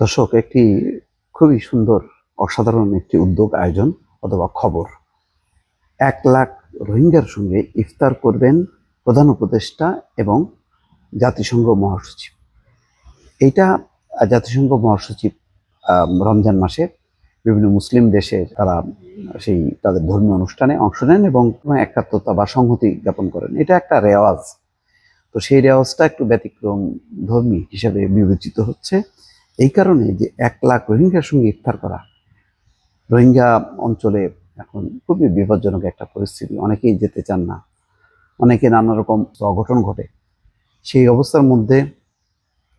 দর্শক, একটি খুবই সুন্দর, অসাধারণ একটি উদ্যোগ, আয়োজন অথবা খবর। এক লাখ রোহিঙ্গার সঙ্গে ইফতার করবেন প্রধান উপদেষ্টা এবং জাতিসংঘ মহাসচিব। এইটা জাতিসংঘ মহাসচিব রমজান মাসে বিভিন্ন মুসলিম দেশে তারা সেই তাদের ধর্মীয় অনুষ্ঠানে অংশ নেন এবং একাত্মতা বা সংহতি জ্ঞাপন করেন। এটা একটা রেওয়াজ। তো সেই রেওয়াজটা একটু ব্যতিক্রম ধর্মী হিসাবে বিবেচিত হচ্ছে। এই কারণে যে এক লাখ রোহিঙ্গার সঙ্গে ইফতার করা, রোহিঙ্গা অঞ্চলে এখন খুবই বিপজ্জনক একটা পরিস্থিতি। অনেকেই যেতে চান না, অনেকে নানা রকম অঘটন ঘটে। সেই অবস্থার মধ্যে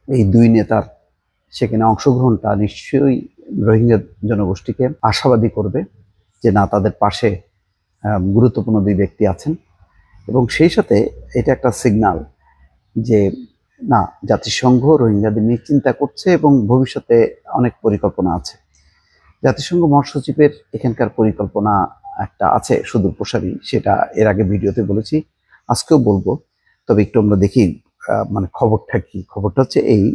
এই দুই নেতার সেখানে অংশগ্রহণটা নিশ্চয়ই রোহিঙ্গা জনগোষ্ঠীকে আশাবাদী করবে যে না, তাদের পাশে গুরুত্বপূর্ণ দুই ব্যক্তি আছেন। এবং সেই সাথে এটা একটা সিগনাল যে না, জাতিসংঘ রোহিঙ্গাদের নিয়ে চিন্তা করছে এবং ভবিষ্যতে অনেক পরিকল্পনা আছে। জাতিসংঘ মহাসচিবের এখানকার পরিকল্পনা একটা আছে, সুদূর প্রসারী, সেটা এর আগে ভিডিওতে বলেছি, আজকেও বলব। তবে একটু আমরা দেখি মানে খবরটা কি? খবরটা হচ্ছে এই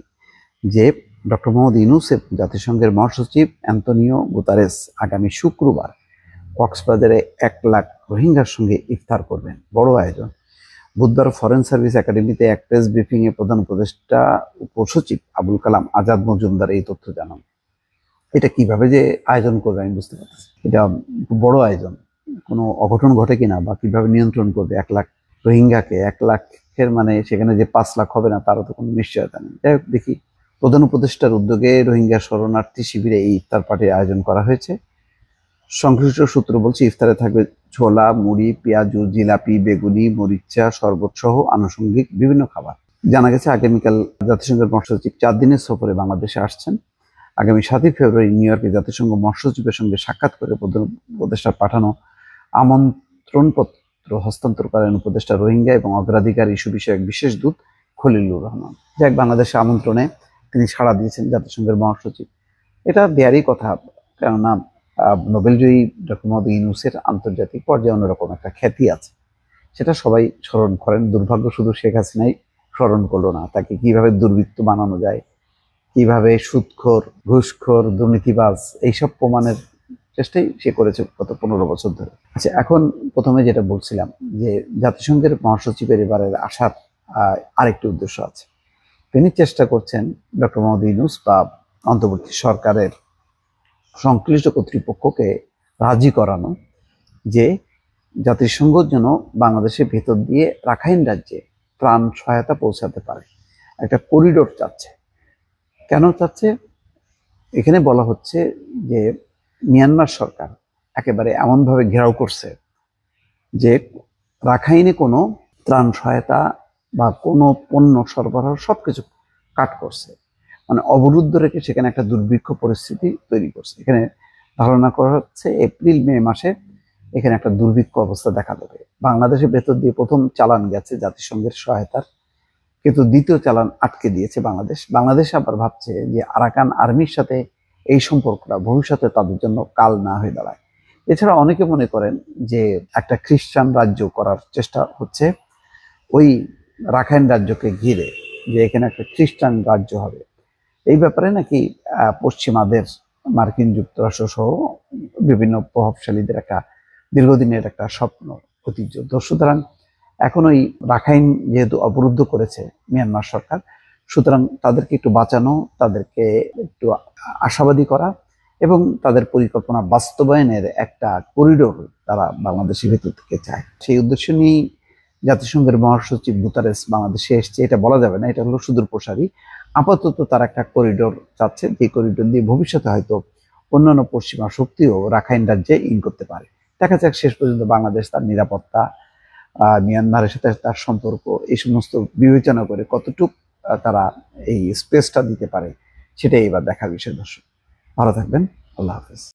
যে ডক্টর মোহাম্মদ ইউনুস এবং জাতিসংঘের মহাসচিব অ্যান্তনিও গুতারেস আগামী শুক্রবার কক্সবাজারে এক লাখ রোহিঙ্গার সঙ্গে ইফতার করবেন। বড় আয়োজন। বুধবার ফরেন সার্ভিস একাডেমিতে এক প্রেস ব্রিফিংয়ে প্রধান উপদেষ্টা উপসচিব আবুল কালাম আজাদ মজুমদার এই তথ্য জানান। এটা কীভাবে যে আয়োজন করবে আমি বুঝতে পারছি এটা বড় আয়োজন। কোনো অঘটন ঘটে কিনা বা কীভাবে নিয়ন্ত্রণ করবে? এক লাখ রোহিঙ্গাকে এক লাখের মানে সেখানে যে পাঁচ লাখ হবে না, তারও তো কোনো নিশ্চয়তা নেই। যাই দেখি। প্রধান উপদেষ্টার উদ্যোগে রোহিঙ্গা শরণার্থী শিবিরে এই ইফতার পার্টির আয়োজন করা হয়েছে। সংশ্লিষ্ট সূত্র বলছে, ইফতারে থাকবে ছোলা, মুড়ি, পেঁয়াজু, জিলাপি, বেগুনি, মরিচা, শরবত সহ আনুষঙ্গিক বিভিন্ন খাবার। জানা গেছে, আগামীকাল জাতিসংঘের মহাসচিব চার দিনের সফরে বাংলাদেশে আসছেন। আগামী সাতই ফেব্রুয়ারি নিউ ইয়র্কে জাতিসংঘ মহাসচিবের সঙ্গে সাক্ষাৎ করে প্রধান উপদেষ্টার পাঠানো আমন্ত্রণপত্র হস্তান্তর করেন উপদেষ্টা রোহিঙ্গা এবং অগ্রাধিকার ইস্যু বিষয়ক বিশেষ দূত খলিলুর রহমান। যাক বাংলাদেশে আমন্ত্রণে তিনি সাড়া দিয়েছেন জাতিসংঘের মহাসচিব। এটা দেয়ারই কথা, কেননা নোবেলজয়ী ডক্টর মোহাম্মদ ইউনুসের আন্তর্জাতিক পর্যায়ে অন্যরকম একটা খ্যাতি আছে। সেটা সবাই স্মরণ করেন। দুর্ভাগ্য শুধু শেখ হাসিনাই স্মরণ করল না। তাকে কীভাবে দুর্বৃত্ত বানানো যায়, কীভাবে সুদখোর ঘুষখোর, দুর্নীতিবাজ, এইসব প্রমাণের চেষ্টাই সে করেছে গত পনেরো বছর ধরে। আচ্ছা এখন প্রথমে যেটা বলছিলাম যে জাতিসংঘের মহাসচিবের এবারের আসার আরেকটি উদ্দেশ্য আছে। তিনি চেষ্টা করছেন ডক্টর মোহাম্মদ ইউনুস বা অন্তর্বর্তী সরকারের সংশ্লিষ্ট কর্তৃপক্ষকে রাজি করানো যে জাতিসংঘ যেন বাংলাদেশের ভেতর দিয়ে রাখাইন রাজ্যে ত্রাণ সহায়তা পৌঁছাতে পারে। একটা করিডোর চাচ্ছে। কেন চাচ্ছে? এখানে বলা হচ্ছে যে মিয়ানমার সরকার একেবারে এমনভাবে ঘেরাও করছে যে রাখাইনে কোনো ত্রাণ সহায়তা বা কোনো পণ্য সরবরাহ সব কিছু কাট করছে। মানে অবরুদ্ধ রেখে সেখানে একটা দুর্ভিক্ষ পরিস্থিতি তৈরি করছে। এখানে ধারণা করা হচ্ছে এপ্রিল, মে মাসে এখানে একটা দুর্ভিক্ষ অবস্থা দেখা দেবে। বাংলাদেশের ভেতর দিয়ে প্রথম চালান গেছে জাতিসংঘের সহায়তার, কিন্তু দ্বিতীয় চালান আটকে দিয়েছে বাংলাদেশ। বাংলাদেশ আবার ভাবছে যে আরাকান আর্মির সাথে এই সম্পর্কটা ভবিষ্যতে তাদের জন্য কাল না হয়ে দাঁড়ায়। এছাড়া অনেকে মনে করেন যে একটা খ্রিস্টান রাজ্য করার চেষ্টা হচ্ছে, ওই রাখাইন রাজ্যকে ঘিরে যে এখানে একটা খ্রিস্টান রাজ্য হবে। এই ব্যাপারে নাকি পশ্চিমাদের মার্কিন যুক্তরাষ্ট্র সহ বিভিন্ন প্রভাবশালীদের একটা দীর্ঘদিনের একটা স্বপ্ন, ঐতিহ্য। সুতরাং এখন ওই রাখাইন যেহেতু অবরুদ্ধ করেছে মিয়ানমার সরকার, সুতরাং তাদেরকে একটু বাঁচানো, তাদেরকে একটু আশাবাদী করা এবং তাদের পরিকল্পনা বাস্তবায়নের একটা করিডোর তারা বাংলাদেশের ভেতর থেকে চায়। সেই উদ্দেশ্য নিয়েই জাতিসংঘের মহাসচিব গুতারেস বাংলাদেশে এসছে, এটা বলা যাবে না, এটা হলো সুদূর প্রসারী। আপাতত তার একটা করিডোর চাচ্ছে, যে করিডোর দিয়ে ভবিষ্যতে হয়তো অন্যান্য পশ্চিমা শক্তিও রাখাইন রাজ্যে ইন করতে পারে। দেখা যাক, শেষ পর্যন্ত বাংলাদেশ তার নিরাপত্তা মিয়ানমারের সাথে তার সম্পর্ক, এই সমস্ত বিবেচনা করে কতটুক তারা এই স্পেসটা দিতে পারে, সেটাই এবার দেখার বিষয় দর্শক। ভালো থাকবেন, আল্লাহ হাফেজ।